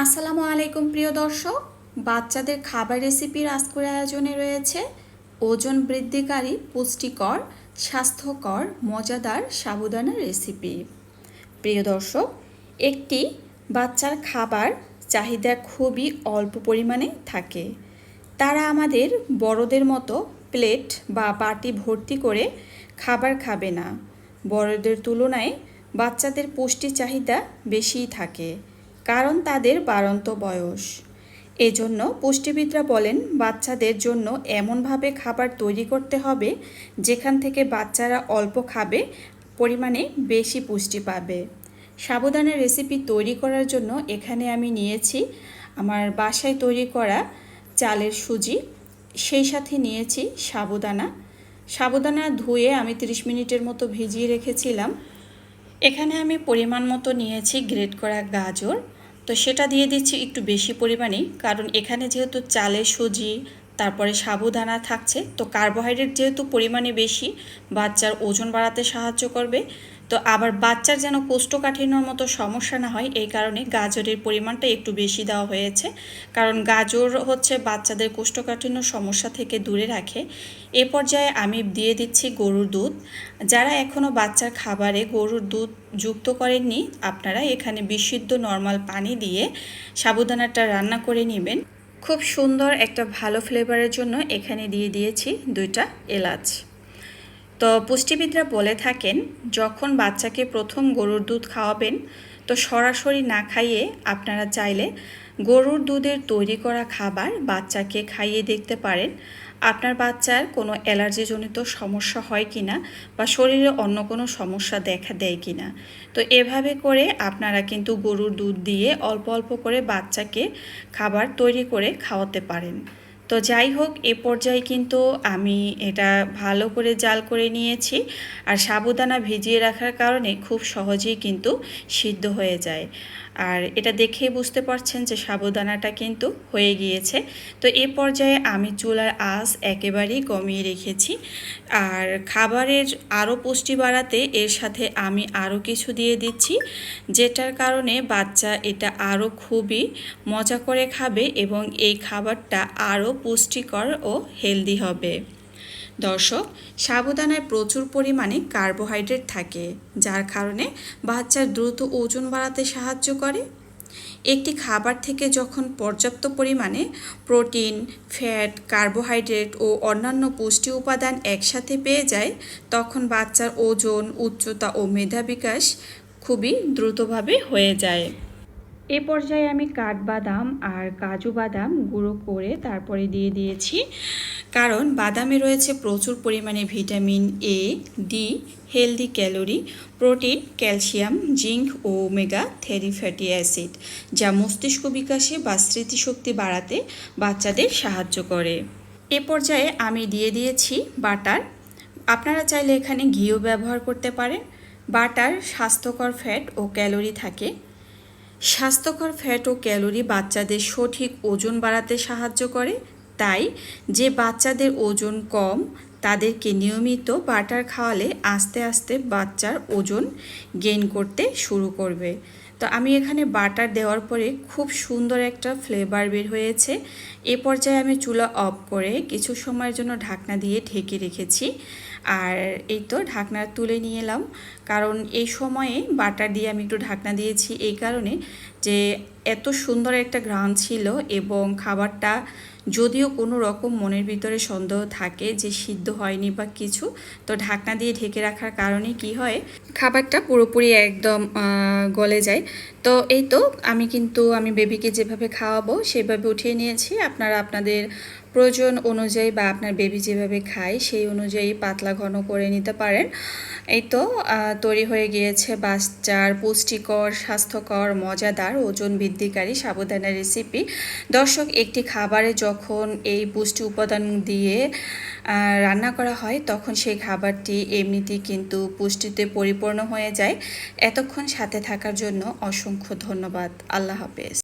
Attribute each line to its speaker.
Speaker 1: আসসালামু আলাইকুম, প্রিয় দর্শক। বাচ্চাদের খাবার রেসিপির আজকের আয়োজনে রয়েছে ওজন বৃদ্ধিকারী, পুষ্টিকর, স্বাস্থ্যকর, মজাদার সাবুদানা রেসিপি। প্রিয় দর্শক, একটি বাচ্চার খাবার চাহিদা খুবই অল্প পরিমাণে থাকে। তারা আমাদের বড়দের মতো প্লেট বা বাটি ভর্তি করে খাবার খাবে না। বড়দের তুলনায় বাচ্চাদের পুষ্টি চাহিদা বেশিই থাকে। কারণ তাদের বাড়ন্ত বয়স। এজন্য পুষ্টিবিদরা বলেন, বাচ্চাদের জন্য এমনভাবে খাবার তৈরি করতে হবে, যেখান থেকে বাচ্চারা অল্প খাবে, পরিমাণে বেশি পুষ্টি পাবে। সাবুদানের রেসিপি তৈরি করার জন্য এখানে আমি নিয়েছি আমার বাসায় তৈরি করা চালের সুজি, সেই সাথে নিয়েছি সাবুদানা। সাবুদানা ধুয়ে আমি 30 মিনিটের মতো ভিজিয়ে রেখেছিলাম। এখানে আমি পরিমাণ মতো নিয়েছি গ্রেট করা গাজর। তো সেটা দিয়ে দিচ্ছি একটু বেশি পরিমাণে, কারণ এখানে যেহেতু চালে সুজি, তারপরে সাবুদানা থাকছে, তো কার্বোহাইড্রেট যেহেতু পরিমাণে বেশি, বাচ্চার ওজন বাড়াতে সাহায্য করবে। তো আবার বাচ্চার যেন কোষ্ঠকাঠিন্যর মতো সমস্যা না হয়, এই কারণে গাজরের পরিমাণটা একটু বেশি দেওয়া হয়েছে। কারণ গাজর হচ্ছে বাচ্চাদের কোষ্ঠকাঠিন্য সমস্যা থেকে দূরে রাখে। এ পর্যায়ে আমি দিয়ে দিচ্ছি গরুর দুধ। যারা এখনও বাচ্চার খাবারে গরুর দুধ যুক্ত করেননি, আপনারা এখানে বিশুদ্ধ নর্মাল পানি দিয়ে সাবুদানাটা রান্না করে নেবেন। খুব সুন্দর একটা ভালো ফ্লেভারের জন্য এখানে দিয়ে দিয়েছি দুইটা এলাচ। তো পুষ্টিবিদরা বলে থাকেন, যখন বাচ্চাকে প্রথম গরুর দুধ খাওয়াবেন, তো সরাসরি না খাইয়ে আপনারা চাইলে গরুর দুধের তৈরি করা খাবার বাচ্চাকে খাইয়ে দেখতে পারেন। আপনার বাচ্চার কোনো অ্যালার্জিজনিত সমস্যা হয় কি না বা শরীরে অন্য কোনো সমস্যা দেখা দেয় কি না তো এভাবে করে আপনারা কিন্তু গরুর দুধ দিয়ে অল্প অল্প করে বাচ্চাকে খাবার তৈরি করে খাওয়াতে পারেন। তো যাই হোক, এ পর্যায়ে কিন্তু আমি এটা ভালো করে জাল করে নিয়েছি আর সাবুদানা ভিজিয়ে রাখার কারণে খুব সহজেই কিন্তু সিদ্ধ হয়ে যায়। আর এটা দেখে বুঝতে পারছেন যে সাবুদানাটা কিন্তু হয়ে গিয়েছে। তো এ পর্যায়ে আমি চুলার আঁচ একেবারেই কমিয়ে রেখেছি। আর খাবারের আরও পুষ্টি বাড়াতে এর সাথে আমি আরও কিছু দিয়ে দিচ্ছি, যেটার কারণে বাচ্চা এটা আরও খুবই মজা করে খাবে এবং এই খাবারটা আরও পুষ্টিকর ও হেলদি হবে। দর্শক সাবুদানায় প্রচুর পরিমাণে কার্বোহাইড্রেট থাকে, যার কারণে বাচ্চার দ্রুত ওজন বাড়াতে সাহায্য করে। একটি খাবার থেকে যখন পর্যাপ্ত পরিমাণে প্রোটিন, ফ্যাট, কার্বোহাইড্রেট ও অন্যান্য পুষ্টি উপাদান একসাথে পেয়ে যায়, তখন বাচ্চার ওজন, উচ্চতা ও মেধা বিকাশ খুবই দ্রুতভাবে হয়ে যায়। এ পর্যায়ে আমি কাঠবাদাম আর কাজু বাদাম গুঁড়ো করে তারপরে দিয়ে দিয়েছি। কারণ বাদামে রয়েছে প্রচুর পরিমাণে vitamin A D healthy calorie protein calcium zinc O omega three fatty acid যা মস্তিষ্ক বিকাশে বা স্মৃতিশক্তি বাড়াতে বাচ্চাদের সাহায্য করে। এ পর্যায়ে আমি দিয়ে দিয়েছি বাটার। আপনারা চাইলে এখানে ঘিও ব্যবহার করতে পারেন। বাটার স্বাস্থ্যকর ফ্যাট ও ক্যালোরি থাকে। স্বাস্থ্যকর ফ্যাট ও ক্যালোরি বাচ্চাদের সঠিক ওজন বাড়াতে সাহায্য করে। তাই, যে বাচ্চাদের ওজন কম, তাদেরকে নিয়মিত বাটার খাওয়ালে আস্তে আস্তে বাচ্চার ওজন গেইন করতে শুরু করবে। তো আমি এখানে বাটার দেওয়ার পরে খুব সুন্দর একটা ফ্লেভার বের হয়েছে। এ পর্যায়ে আমি চুলা অফ করে কিছু সময়ের জন্য ঢাকনা দিয়ে ঢেকে রেখেছি। আর এই তো ঢাকনা তুলে নিয়ে এলাম। কারণ এই সময়ে বাটার দিয়ে আমি একটু ঢাকনা দিয়েছি। এই কারণে যে এত সুন্দর একটা ঘ্রাণ ছিল এবং খাবারটা যদিও কোনো রকম মনের ভিতরে সন্দেহ থাকে যে সিদ্ধ হয়নি বা কিছু, তো ঢাকনা দিয়ে ঢেকে রাখার কারণে কি হয়, খাবারটা পুরোপুরি একদম গলে যায়। তো এই তো আমি কিন্তু, আমি বেবিকে যেভাবে খাওয়াবো সেভাবে উঠিয়ে নিয়েছি। আপনারা আপনাদের প্রয়োজন অনুযায়ী বা আপনার বেবি যেভাবে খায়, সেই অনুযায়ী পাতলা ঘন করে নিতে পারেন। এই তো তৈরি হয়ে গিয়েছে বাচ্চার পুষ্টিকর, স্বাস্থ্যকর, মজাদার, ওজন বৃদ্ধিকারী সাবধানা রেসিপি দর্শক, একটি খাবারে যখন এই পুষ্টি উপাদান দিয়ে রান্না করা হয়, তখন সেই খাবারটি এমনিতেই কিন্তু পুষ্টিতে পরিপূর্ণ হয়ে যায়। এতক্ষণ সাথে থাকার জন্য অসংখ্য ধন্যবাদ। আল্লাহ হাফেজ।